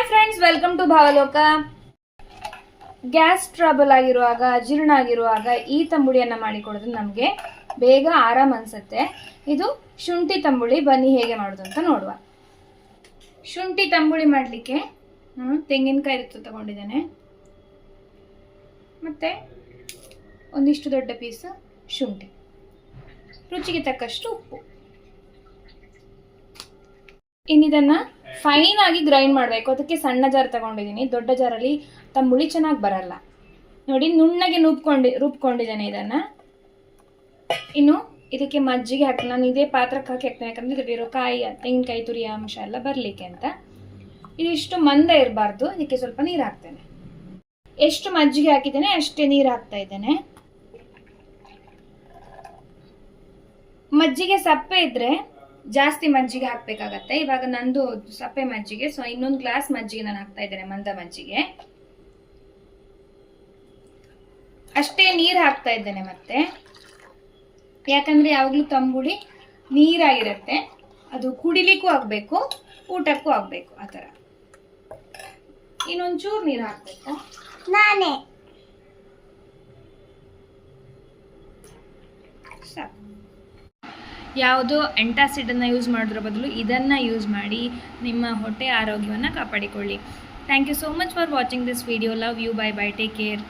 Hi friends welcome to Bhavaloka gas trouble ಆಗಿರುವಾಗ, ಅಜೀರ್ಣ ಆಗಿರುವಾಗ ಈ ತಂಬುಳಿಯನ್ನು ಮಾಡಿಕೊಡೋದು ನಮಗೆ ಬೇಗ ಆರಾಮ್ ಅನ್ಸುತ್ತೆ. ಇದು ಶುಂಠಿ ತಂಬುಳಿ, ಬನ್ನಿ ಹೇಗೆ ಮಾಡೋದು ಅಂತ ನೋಡುವ. ಶುಂಠಿ ತಂಬುಳಿ ಮಾಡಲಿಕ್ಕೆ ನಾನು ತೆಂಗಿನಕಾಯಿ ಇತ್ತು ತಗೊಂಡಿದ್ದೇನೆ. ಮತ್ತು ಒಂದಿಷ್ಟು ದೊಡ್ಡ ಪೀಸ್ ಶುಂಠಿ. ರುಚಿಗೆ ತಕ್ಕಷ್ಟು ಉಪ್ಪು. ಇನ್ನಿದನ್ನ ಫೈನ್ ಆಗಿ ಗ್ರೈಂಡ್ ಮಾಡಬೇಕು. ಅದಕ್ಕೆ ಸಣ್ಣ ಜಾರ್ ತಗೊಂಡಿದ್ದೀನಿ. ದೊಡ್ಡ ಜಾರಲ್ಲಿ ತಂಬುಳಿ ಚೆನ್ನಾಗಿ ಬರಲ್ಲ. ನೋಡಿ, ನುಣ್ಣಗೆ ನುಬ್ಕೊಂಡು ರುಬ್ಕೊಂಡಿದ್ದೇನೆ ಇದನ್ನ. ಇನ್ನು ಇದಕ್ಕೆ ಮಜ್ಜಿಗೆ ಹಾಕಿ, ನಾನು ಇದೇ ಪಾತ್ರಕ್ಕೆ ಹಾಕಿ ಹಾಕ್ತೇನೆ. ಯಾಕಂದ್ರೆ ಇದರಲ್ಲಿರೋ ಕಾಯಿ, ತೆಂಗಿನಕಾಯಿ ತುರಿಯ ಅಂಶ ಎಲ್ಲ ಬರಲಿಕ್ಕೆ ಅಂತ. ಇದಿಷ್ಟು ಮಂದ ಇರಬಾರ್ದು. ಇದಕ್ಕೆ ಸ್ವಲ್ಪ ನೀರು ಹಾಕ್ತೇನೆ. ಎಷ್ಟು ಮಜ್ಜಿಗೆ ಹಾಕಿದ್ದೇನೆ, ಅಷ್ಟೇ ನೀರು ಹಾಕ್ತಾ ಇದ್ದೇನೆ. ಮಜ್ಜಿಗೆ ಸಪ್ಪೆ ಇದ್ರೆ ಜಾಸ್ತಿ ಮಜ್ಜಿಗೆ ಹಾಕ್ಬೇಕಾಗತ್ತೆ. ಇವಾಗ ನಂದು ಸಪ್ಪೆ ಮಜ್ಜಿಗೆ ಸೊ ಇನ್ನೊಂದು ಗ್ಲಾಸ್ ಮಜ್ಜಿಗೆ ನಾನು ಹಾಕ್ತಾ ಇದ್ದೇನೆ ಮಂದ ಮಜ್ಜಿಗೆ. ಅಷ್ಟೇ ನೀರು ಹಾಕ್ತಾ ಇದ್ದೇನೆ ಮತ್ತೆ. ಯಾಕಂದ್ರೆ ಯಾವಾಗಲೂ ತಂಬುಳಿ ನೀರಾಗಿರುತ್ತೆ. ಅದು ಕುಡಿಲಿಕ್ಕೂ ಆಗ್ಬೇಕು ಊಟಕ್ಕೂ ಆಗ್ಬೇಕು ಆ ಥರ. ಇನ್ನೊಂಚೂರು ನೀರು ಹಾಕ್ಬೇಕು? ನಾನೇ. ಸಾಕು. ಯಾವುದೋ ಎಂಟಾಸಿಡನ್ನು ಯೂಸ್ ಮಾಡೋದ್ರ ಬದಲು ಇದನ್ನು ಯೂಸ್ ಮಾಡಿ ನಿಮ್ಮ ಹೊಟ್ಟೆ ಆರೋಗ್ಯವನ್ನು ಕಾಪಾಡಿಕೊಳ್ಳಿ. Thank you so much for watching this video love you bye bye take care